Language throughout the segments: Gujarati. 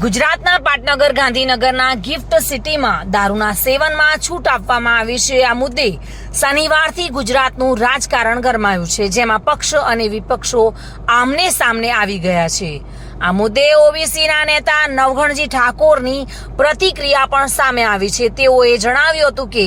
ગુજરાતના પાટનગર, ગાંધીનગરના ગિફ્ટ સિટીમાં દારૂના સેવનમાં છૂટ આપવામાં આવી છે. આ મુદ્દે શનિવારથી ગુજરાતનું રાજકારણ ગરમાયું છે, જેમાં પક્ષ અને વિપક્ષો આમને સામને આવી ગયા છે. આ મુદ્દે ઓબીસીના નેતા નવઘણજી ઠાકોરની પ્રતિક્રિયા પણ સામે આવી છે. તેઓએ જણાવ્યું હતું કે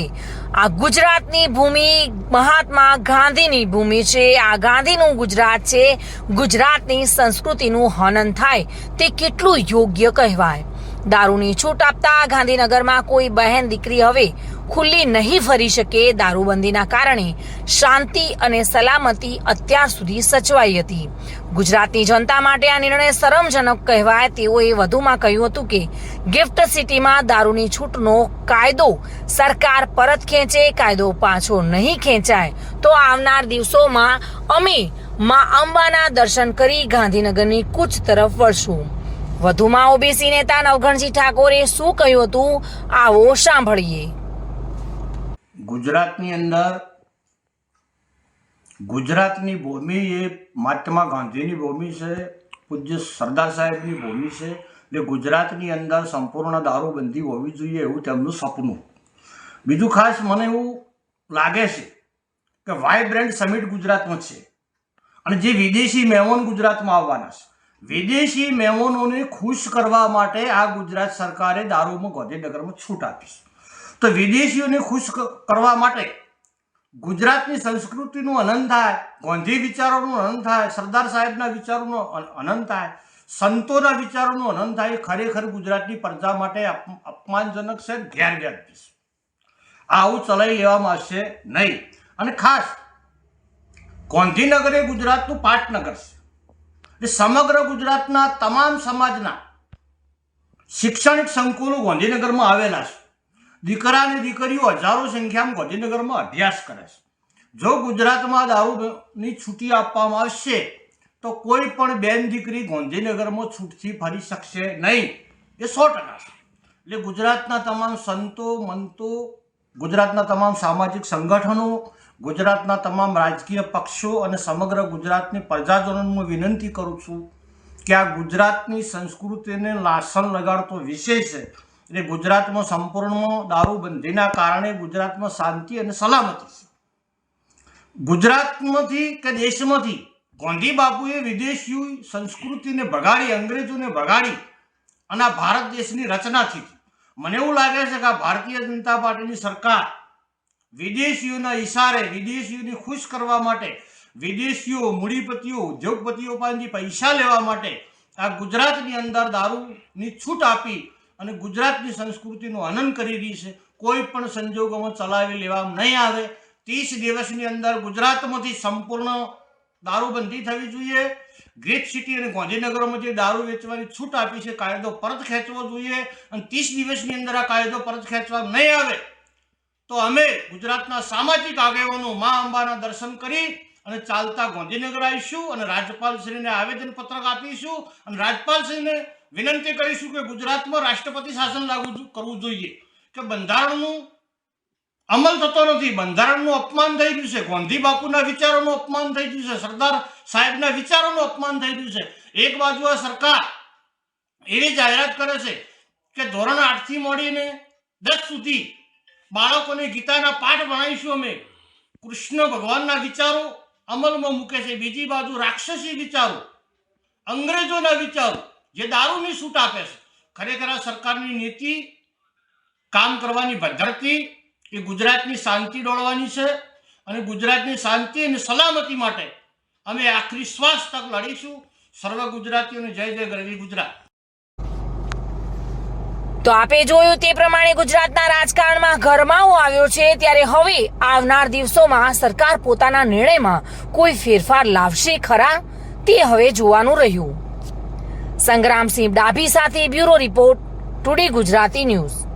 આ ગુજરાતની ભૂમિ મહાત્મા ગાંધીની ભૂમિ છે. આ ગાંધીનું ગુજરાત છે. ગુજરાતની સંસ્કૃતિનું હનન થાય તે કેટલું યોગ્ય કહેવાય? દારૂની છૂટ આપતા ગાંધીનગરમાં કોઈ બહેન દીકરી હવે ખુલ્લી નહીં ફરી શકે. દારૂબંધીના કારણે શાંતિ અને સલામતી અત્યાર સુધી સચવાઈ હતી. ગુજરાતની જનતા માટે આ નિર્ણય શરમજનક કહેવાય તેઓએ વધુમાં કહ્યું હતું કે, ગિફ્ટ સિટીમાં દારૂની છૂટનો કાયદો સરકાર પરત ખેંચે, કાયદો પાછો નહીં ખેંચાય. તો આવનાર દિવસોમાં અમે મા અંબાના દર્શન કરી ગાંધીનગરની કૂચ તરફ વળશું. વધુમાં ઓબીસી નેતા નવઘણજી ઠાકોરે શું કહ્યું હતું, આવો સાંભળીએ. ગુજરાતની અંદર ગુજરાતની ભૂમિ એ મહાત્મા ગાંધીની ભૂમિ છે, પૂજ્ય સરદાર સાહેબની ભૂમિ છે એટલે ગુજરાતની અંદર સંપૂર્ણ દારૂબંધી હોવી જોઈએ એવું તેમનું સપનું. બીજું ખાસ મને એવું લાગે છે કે વાઇબ્રન્ટ સમિટ ગુજરાતમાં છે. અને જે વિદેશી મહેમાન ગુજરાતમાં આવવાના છે. વિદેશી મહેમાનોને ખુશ કરવા માટે આ ગુજરાત સરકારે દારૂમાં ગાંધીનગરમાં છૂટ આપી છે. તો વિદેશીઓને ખુશ કરવા માટે ગુજરાતની સંસ્કૃતિનું અનંત થાય, ગાંધી વિચારોનું અનંત થાય, સરદાર સાહેબના વિચારોનું અન- અનંત થાય, સંતોના વિચારોનું અનંત થાય, એ ખરેખર ગુજરાતની પ્રજા માટે અપમાનજનક છે ગેરવ્યાજબી છે. આવું ચલાવી લેવામાં આવશે નહીં. અને ખાસ, ગાંધીનગર એ ગુજરાતનું પાટનગર છે. એટલે સમગ્ર ગુજરાતના તમામ સમાજના શૈક્ષણિક સંકુલો ગાંધીનગરમાં આવેલા છે. દીકરા અને દીકરીઓ હજારો સંખ્યામાં ગાંધીનગરમાં અભ્યાસ કરે છે. જો ગુજરાતમાં દારૂની છૂટી આપવામાં આવશે, તો કોઈ પણ બેન દીકરી ગાંધીનગરમાં છૂટથી ફરી શકશે નહીં. એ સો ટકા છે. એટલે ગુજરાતના તમામ સંતો, મંતો ગુજરાતના તમામ સામાજિક સંગઠનો, ગુજરાતના તમામ રાજકીય પક્ષો અને સમગ્ર ગુજરાતની પ્રજાજનોને હું વિનંતી કરું છું કે આ ગુજરાતની સંસ્કૃતિને લાસણ લગાડતો વિષય છે. એટલે ગુજરાતમાં સંપૂર્ણ દારૂબંધીના કારણે ગુજરાતમાં શાંતિ અને સલામતી છે. ગુજરાતમાંથી કે દેશમાંથી ગાંધી બાપુએ વિદેશી સંસ્કૃતિને ભગાડી, અંગ્રેજોને ભગાડી અને આ ભારત દેશની રચના થઈ મને એવું લાગે છે કે આ ભારતીય જનતા પાર્ટીની સરકાર વિદેશીઓના ઇશારે વિદેશીઓને ખુશ કરવા માટે, વિદેશીઓ, મૂડીપતિઓ, ઉદ્યોગપતિઓ પાસેથી પૈસા લેવા માટે આ ગુજરાતની અંદર દારૂની છૂટ આપી અને ગુજરાતની સંસ્કૃતિનું આનંદ કરી રહી છે. કોઈ પણ સંજોગોમાં ચલાવી લેવામાં નહીં આવે. ત્રીસ દિવસની અંદર ગુજરાતમાંથી સંપૂર્ણ દારૂબંધી થવી જોઈએ. ગ્રેટ સિટી અને ગાંધીનગરમાં જે દારૂ વેચવાની છૂટ આપી છે, કાયદો પરત ખેંચવો જોઈએ અને ત્રીસ દિવસની અંદર આ કાયદો પરત ખેંચવા નહીં આવે, તો અમે ગુજરાતના સામાજિક આગેવાનો મા અંબાના દર્શન કરી અને ચાલતા ગાંધીનગર આવીશું અને રાજ્યપાલશ્રીને આવેદન પત્રક આપીશું અને રાજ્યપાલશ્રીને વિનંતી કરીશું કે ગુજરાતમાં રાષ્ટ્રપતિ શાસન લાગુ કરવું જોઈએ, કે બંધારણનું અમલ થતો નથી. બંધારણનું અપમાન થઈ રહ્યું છે. ગાંધી બાપુના વિચારોનું અપમાન થઈ રહ્યું છે. સરદાર સાહેબના વિચારોનું અપમાન થઈ રહ્યું છે. એક બાજુ આ સરકાર એવી જાહેરાત કરે છે કે ધોરણ આઠથી મળીને દસ સુધી બાળકોને ગીતાના પાઠ ભણાવીશું અમે. કૃષ્ણ ભગવાનના વિચારો અમલમાં મૂકે છે. બીજી બાજુ રાક્ષસી વિચારો, અંગ્રેજોના વિચારો જે દારૂની છૂટ આપે છે. ખરેખર આ સરકારની નીતિ કામ કરવાની પદ્ધતિ એ ગુજરાતની શાંતિ ડોળવાની છે અને ગુજરાતની શાંતિ અને સલામતી માટે અમે આખરી શ્વાસ તક લડીશું. સર્વ ગુજરાતીઓને જય જય ગરવી ગુજરાત. તો આપે જોયું તે પ્રમાણે ગુજરાતના રાજકારણમાં ગરમાવો આવ્યો છે ત્યારે હવે આવનાર દિવસોમાં સરકાર પોતાના નિર્ણયમાં કોઈ ફેરફાર લાવશે ખરા? તે હવે જોવાનું રહ્યું. સંગ્રામસિંહ ડાભી સાથે bureau report, today Gujarati news.